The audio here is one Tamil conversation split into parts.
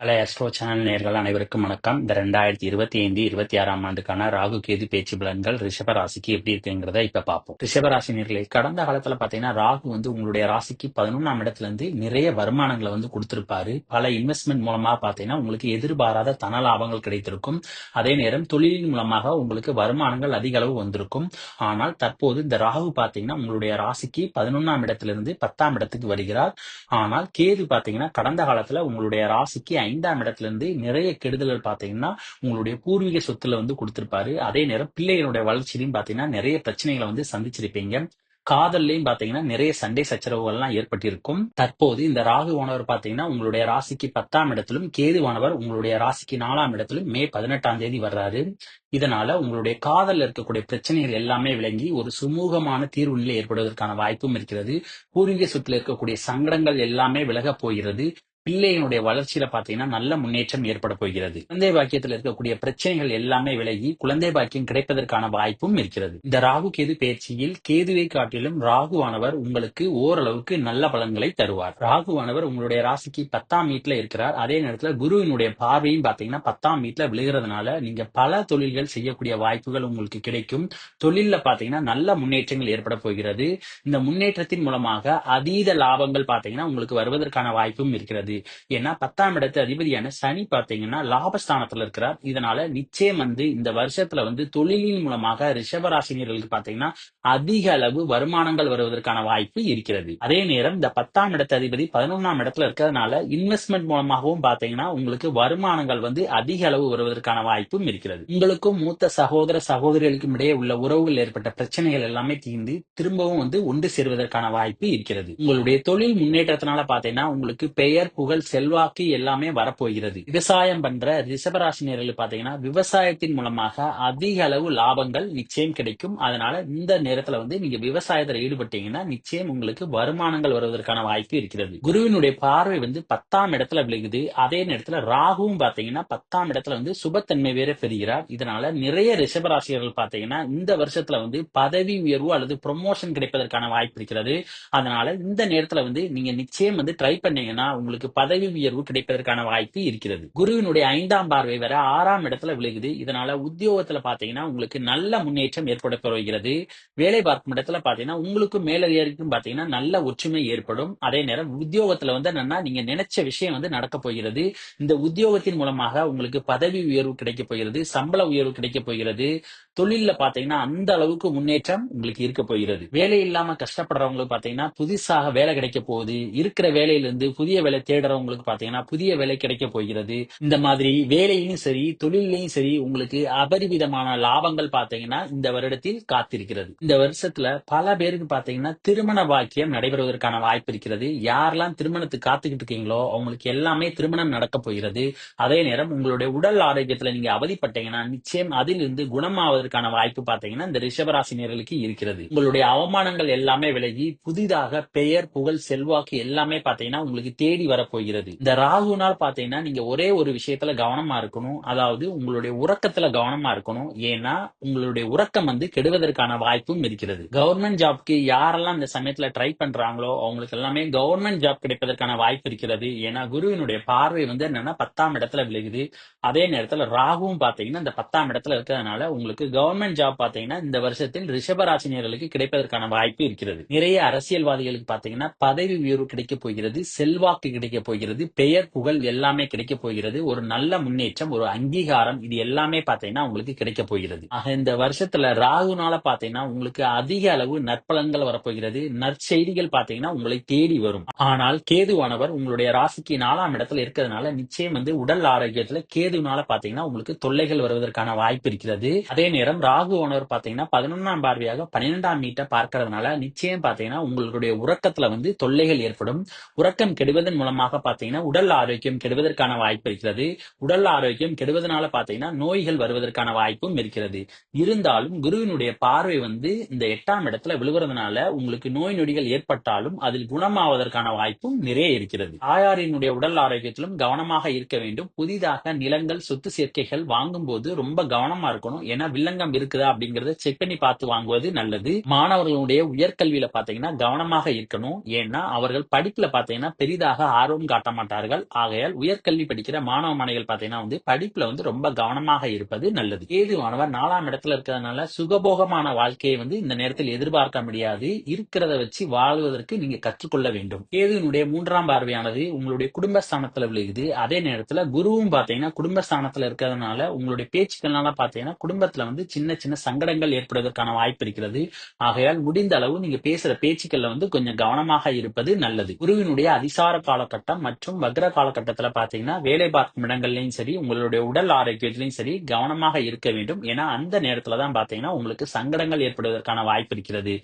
பல எஸ்ட்ரோ சேனல் நேர்கள் அனைவருக்கும் வணக்கம். இந்த ரெண்டாயிரத்தி இருபத்தி ஐந்து இருபத்தி ஆறாம் ஆண்டுக்கான ராகு கேது பேச்சு பலன்கள் ரிஷப ராசிக்கு எப்படி இருக்குங்கிறத இப்ப பார்ப்போம். ரிஷப ராசி நேர்களை கடந்த காலத்துல பாத்தீங்கன்னா ராகு வந்து உங்களுடைய ராசிக்கு பதினொன்றாம் இடத்துல இருந்து நிறைய வருமானங்களை வந்து கொடுத்திருப்பாரு. பல இன்வெஸ்ட்மெண்ட் மூலமா பாத்தீங்கன்னா உங்களுக்கு எதிர்பாராத தன லாபங்கள் கிடைத்திருக்கும். அதே நேரம் தொழிலின் மூலமாக உங்களுக்கு வருமானங்கள் அதிக அளவு வந்திருக்கும். ஆனால் தற்போது இந்த ராகு பாத்தீங்கன்னா உங்களுடைய ராசிக்கு பதினொன்றாம் இடத்திலிருந்து பத்தாம் இடத்துக்கு வருகிறார். ஆனால் கேது பாத்தீங்கன்னா கடந்த காலத்துல உங்களுடைய ராசிக்கு ஐந்தாம் இடத்துல இருந்து நிறைய கெடுதல்கள் பாத்தீங்கன்னா உங்களுடைய பூர்வீக சொத்துல வந்து கொடுத்திருப்பாரு. அதே நேரம் பிள்ளைகளுடைய வளர்ச்சியிலையும் பாத்தீங்கன்னா நிறைய பிரச்சனைகளை வந்து சந்திச்சிருப்பீங்க. காதல்லையும் பாத்தீங்கன்னா நிறைய சண்டை சச்சரவுகள் எல்லாம் ஏற்பட்டிருக்கும். தற்போது இந்த ராகுவானவர் பாத்தீங்கன்னா உங்களுடைய ராசிக்கு பத்தாம் இடத்திலும் கேதுவானவர் உங்களுடைய ராசிக்கு நாலாம் இடத்திலும் மே பதினெட்டாம் தேதி வர்றாரு. இதனால உங்களுடைய காதல் இருக்கக்கூடிய பிரச்சனைகள் எல்லாமே விளங்கி ஒரு சுமூகமான தீர்வு நிலை ஏற்படுவதற்கான வாய்ப்பும் இருக்கிறது. பூர்வீக சொத்துல இருக்கக்கூடிய சங்கடங்கள் எல்லாமே விலக போகிறது. பிள்ளையினுடைய வளர்ச்சியில பாத்தீங்கன்னா நல்ல முன்னேற்றம் ஏற்பட போகிறது. குழந்தை பாக்கியத்தில் இருக்கக்கூடிய பிரச்சனைகள் எல்லாமே விலகி குழந்தை பாக்கியம் கிடைப்பதற்கான வாய்ப்பும் இருக்கிறது. இந்த ராகு கேது பயிற்சியில் கேதுவை காட்டிலும் ராகுவானவர் உங்களுக்கு ஓரளவுக்கு நல்ல பலன்களை தருவார். ராகுவானவர் உங்களுடைய ராசிக்கு பத்தாம் வீட்டுல இருக்கிறார். அதே நேரத்துல குருவினுடைய பார்வையும் பாத்தீங்கன்னா பத்தாம் வீட்டுல விழுகிறதுனால நீங்க பல தொழில்கள் செய்யக்கூடிய வாய்ப்புகள் உங்களுக்கு கிடைக்கும். தொழில்ல பாத்தீங்கன்னா நல்ல முன்னேற்றங்கள் ஏற்பட போகிறது. இந்த முன்னேற்றத்தின் மூலமாக அதீத லாபங்கள் பாத்தீங்கன்னா உங்களுக்கு வருவதற்கான வாய்ப்பும் இருக்கிறது. ஏன்னா பத்தாம் இடத்து அதிபதியான சனி பார்த்தீங்கன்னா லாபஸ்தானத்துல இருக்கிறார். இதனால நிச்சயம் வந்து இந்த வருஷத்துல வந்து தொழிலின் மூலமாக ரிஷபராசினியர்களுக்கு பாத்தீங்கன்னா அதிக அளவு வருமானங்கள் வருவதற்கான வாய்ப்பு இருக்கிறது. அதே நேரம் இந்த பத்தாம் இடத்து அதிபதி பதினொன்னாம் இடத்துல இருக்கிறதுனால இன்வெஸ்ட்மெண்ட் மூலமாகவும் பாத்தீங்கன்னா உங்களுக்கு வருமானங்கள் வந்து அதிக அளவு வருவதற்கான வாய்ப்பும் இருக்கிறது. உங்களுக்கும் மூத்த சகோதர சகோதரிகளுக்கும் இடையே உள்ள உறவுகள் ஏற்பட்ட பிரச்சனைகள் எல்லாமே தீர்ந்து திரும்பவும் வந்து ஒன்று சேர்வதற்கான வாய்ப்பு இருக்கிறது. உங்களுடைய தொழில் முன்னேற்றத்தினால பாத்தீங்கன்னா உங்களுக்கு பெயர் புகழ் செல்வாக்கு எல்லாமே வரப்போகிறது. விவசாயம் பண்ற ரிஷபராசினியர்கள் பாத்தீங்கன்னா விவசாயத்தின் மூலமாக அதிக அளவு லாபங்கள் நிச்சயம் கிடைக்கும். அதனால இந்த நேரத்துல வந்து நீங்க விவசாயத்துல ஈடுபட்டீங்கன்னா நிச்சயம் உங்களுக்கு வருமானங்கள் வருவதற்கான வாய்ப்பு இருக்கிறது. குருவினுடைய பார்வை வந்து பத்தாம் இடத்துல விழுகுது. அதே நேரத்துல ராகுவும் பாத்தீங்கன்னா பத்தாம் இடத்துல வந்து சுபத்தன்மை வேற பெறுகிறார். இதனால நிறைய ரிஷபராசியர்கள் பாத்தீங்கன்னா இந்த வருஷத்துல வந்து பதவி உயர்வு அல்லது ப்ரொமோஷன் கிடைப்பதற்கான வாய்ப்பு இருக்கிறது. அதனால இந்த நேரத்துல வந்து நீங்க நிச்சயம் வந்து ட்ரை பண்ணீங்கன்னா உங்களுக்கு பதவி உயர்வு கிடைப்பதற்கான வாய்ப்பு இருக்கிறது. குருவினுடைய ஐந்தாம் பார்வை வர ஆறாம் இடத்துல விழுகுது. இதனால உத்தியோகத்துல பாத்தீங்கன்னா உங்களுக்கு நல்ல முன்னேற்றம் ஏற்பட போகிறது. வேலை பார்க்கும் இடத்துல பாத்தீங்கன்னா உங்களுக்கு மேலதிகாரிக்கும் பாத்தீங்கன்னா நல்ல ஒற்றுமை ஏற்படும். அதே நேரம் உத்தியோகத்துல வந்து என்னன்னா நீங்க நினைச்ச விஷயம் வந்து நடக்க போகிறது. இந்த உத்தியோகத்தின் மூலமாக உங்களுக்கு பதவி உயர்வு கிடைக்க போகிறது. சம்பள உயர்வு கிடைக்க போகிறது. தொழில்ல பாத்தீங்கன்னா அந்த அளவுக்கு முன்னேற்றம் உங்களுக்கு இருக்க போகிறது. வேலை இல்லாம கஷ்டப்படுறவங்களுக்கு பாத்தீங்கன்னா புதுசாக வேலை கிடைக்க போகுது. இருக்கிற வேலையிலிருந்து புதிய வேலை தேடுறவங்களுக்கு பாத்தீங்கன்னா புதிய வேலை கிடைக்க போகிறது. இந்த மாதிரி வேலையிலும் சரி தொழிலையும் சரி உங்களுக்கு அபரிவிதமான லாபங்கள் பாத்தீங்கன்னா இந்த வருடத்தில் காத்திருக்கிறது. இந்த வருஷத்துல பல பேருக்கு பாத்தீங்கன்னா திருமண வாக்கியம் நடைபெறுவதற்கான வாய்ப்பு இருக்கிறது. யாரெல்லாம் திருமணத்துக்கு காத்துக்கிட்டு இருக்கீங்களோ அவங்களுக்கு எல்லாமே திருமணம் நடக்க போகிறது. அதே நேரம் உங்களுடைய உடல் ஆரோக்கியத்துல நீங்க அவதிப்பட்டீங்கன்னா நிச்சயம் அதிலிருந்து குணமாவதற்கான வாய்ப்பு பாத்தீங்கன்னா இந்த ரிஷபராசினியர்களுக்கு இருக்கிறது. உங்களுடைய அவமானங்கள் எல்லாமே விலகி புதிதாக பெயர் புகழ் செல்வாக்கு எல்லாமே பாத்தீங்கன்னா உங்களுக்கு தேடி வர போகிறது இந்த ராகுனால் பாத்தீங்கன்னா நீங்க ஒரே ஒரு விஷயத்துல கவனமா இருக்கணும். அதாவது உங்களுடைய உறக்கத்துல கவனமா இருக்கணும். ஏன்னா உங்களுடைய உறக்கம் வந்து கெடுவதற்கான வாய்ப்பும் இருக்கிறது. கவர்மெண்ட் ஜாப்க்கு யாரெல்லாம் இந்த சமயத்துல ட்ரை பண்றாங்களோ அவங்களுக்கு எல்லாமே கவர்மெண்ட் ஜாப் கிடைப்பதற்கான வாய்ப்பு இருக்கிறது. ஏன்னா குருவினுடைய பார்வை வந்து என்னன்னா பத்தாம் இடத்துல விழுகுது. அதே நேரத்துல ராகுவும் பாத்தீங்கன்னா இந்த பத்தாம் இடத்துல இருக்கிறதுனால உங்களுக்கு கவர்மெண்ட் ஜாப் பாத்தீங்கன்னா இந்த வருஷத்தில் ரிஷபராசினியர்களுக்கு கிடைப்பதற்கான வாய்ப்பு இருக்கிறது. நிறைய அரசியல்வாதிகளுக்கு பாத்தீங்கன்னா பதவி உயர்வு கிடைக்க போகிறது செல்வாக்கு கிடைக்க போகிறது பெயர் புகழ் எல்லாமே கிடைக்க போகிறது. ஒரு நல்ல முன்னேற்றம் ஒரு அங்கீகாரம் இது எல்லாமே பாத்தீங்கன்னா உங்களுக்கு கிடைக்க போகிறது. ஆக இந்த வருஷத்துல ராகுனால பாத்தீங்கன்னா உங்களுக்கு அதிக அளவு நற்பலன்கள் வரப்போகிறது. நற்செய்திகள் பாத்தீங்கன்னா உங்களை தேடி வரும். ஆனால் கேதுவானவர் உங்களுடைய ராசிக்கு நாலாம் இடத்துல இருக்கிறதுனால நிச்சயம் வந்து உடல் ஆரோக்கியத்துல கேதுனால பாத்தீங்கன்னா உங்களுக்கு தொல்லைகள் வருவதற்கான வாய்ப்பு இருக்கிறது. அதே நேரம் ராகுவானவர் பாத்தீங்கன்னா பதினொன்னாம் பார்வையாக பன்னிரெண்டாம் மீட்டை பார்க்கறதுனால நிச்சயம் பாத்தீங்கன்னா உங்களுடைய உறக்கத்துல வந்து தொல்லைகள் ஏற்படும். உறக்கம் கெடுவதன் மூலமாக காரணமாக பாத்தீங்கன்னா உடல் ஆரோக்கியம் கெடுவதற்கான வாய்ப்பு இருக்கிறது. உடல் ஆரோக்கியம் கெடுவதனால பாத்தீங்கன்னா நோய்கள் வருவதற்கான வாய்ப்பும் இருக்கிறது. இருந்தாலும் குருவினுடைய பார்வை வந்து இந்த எட்டாம் இடத்துல விழுகிறதுனால உங்களுக்கு நோய் நொடிகள் ஏற்பட்டாலும் அதில் குணமாவதற்கான வாய்ப்பும் நிறைய இருக்கிறது. ஆயாரினுடைய உடல் ஆரோக்கியத்திலும் கவனமாக இருக்க வேண்டும். புதிதாக நிலங்கள் சொத்து சேர்க்கைகள் வாங்கும் போது ரொம்ப கவனமா இருக்கணும். ஏன்னா வில்லங்கம் இருக்குதா அப்படிங்கறத செக் பண்ணி பார்த்து வாங்குவது நல்லது. மாணவர்களுடைய உயர்கல்வியில பாத்தீங்கன்னா கவனமாக இருக்கணும். ஏன்னா அவர்கள் படிப்புல பாத்தீங்கன்னா பெரிதாக ஆர்வம் ஆர்வம் காட்ட மாட்டார்கள் ஆகையால் உயர்கல்வி படிக்கிற மாணவ மாணவிகள் பாத்தீங்கன்னா வந்து படிப்புல வந்து ரொம்ப கவனமாக இருப்பது நல்லது. கேதுவானவர் நாலாம் இடத்துல இருக்கிறதுனால சுகபோகமான வாழ்க்கையை வந்து இந்த நேரத்தில் எதிர்பார்க்க முடியாது. இருக்கிறத வச்சு வாழ்வதற்கு நீங்க கற்றுக்கொள்ள வேண்டும். கேதுவினுடைய மூன்றாம் பார்வையானது உங்களுடைய குடும்பஸ்தானத்துல விழுகுது. அதே நேரத்துல குருவும் பாத்தீங்கன்னா குடும்பஸ்தானத்துல இருக்கிறதுனால உங்களுடைய பேச்சுக்கள்னால பாத்தீங்கன்னா குடும்பத்துல வந்து சின்ன சின்ன சங்கடங்கள் ஏற்படுவதற்கான வாய்ப்பு இருக்கிறது. ஆகையால் முடிந்த அளவு நீங்க பேசுற பேச்சுக்கள்ல வந்து கொஞ்சம் கவனமாக இருப்பது நல்லது. குருவினுடைய அதிசார காலகட்டம் மற்றும் வக்ர காலகட்டத்தில் பார்த்தீங்கன்னா வேலை பார்க்கும் இடங்கள்லையும் சரி உங்களுடைய உடல் ஆரோக்கியத்திலையும் சரி கவனமாக இருக்க வேண்டும். ஏன்னா அந்த நேரத்தில் தான் பார்த்தீங்கன்னா உங்களுக்கு சங்கடங்கள் ஏற்படுவதற்கான வாய்ப்பு இருக்கிறது.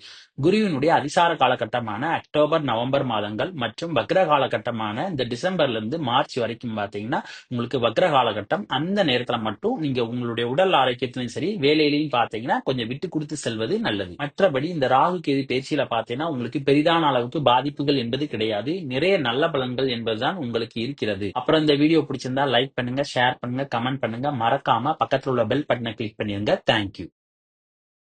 குருவினுடைய அதிசார காலகட்டமான அக்டோபர் நவம்பர் மாதங்கள் மற்றும் வக்ர காலகட்டமான இந்த டிசம்பர்ல இருந்து மார்ச் வரைக்கும் பாத்தீங்கன்னா உங்களுக்கு வக்ர காலகட்டம் அந்த நேரத்தில் மட்டும் நீங்க உங்களுடைய உடல் ஆரோக்கியத்திலையும் சரி வேலையிலையும் பாத்தீங்கன்னா கொஞ்சம் விட்டு கொடுத்து செல்வது நல்லது. மற்றபடி இந்த ராகு கேது பேச்சில பாத்தீங்கன்னா உங்களுக்கு பெரிதான அளவுக்கு பாதிப்புகள் என்பது கிடையாது. நிறைய நல்ல பலன்கள் என்பதுதான் உங்களுக்கு இருக்கிறது. அப்புறம் இந்த வீடியோ பிடிச்சிருந்தா லைக் பண்ணுங்க ஷேர் பண்ணுங்க கமெண்ட் பண்ணுங்க. மறக்காம பக்கத்துல உள்ள பெல் பட்டனை கிளிக் பண்ணிருங்க. தேங்க்யூ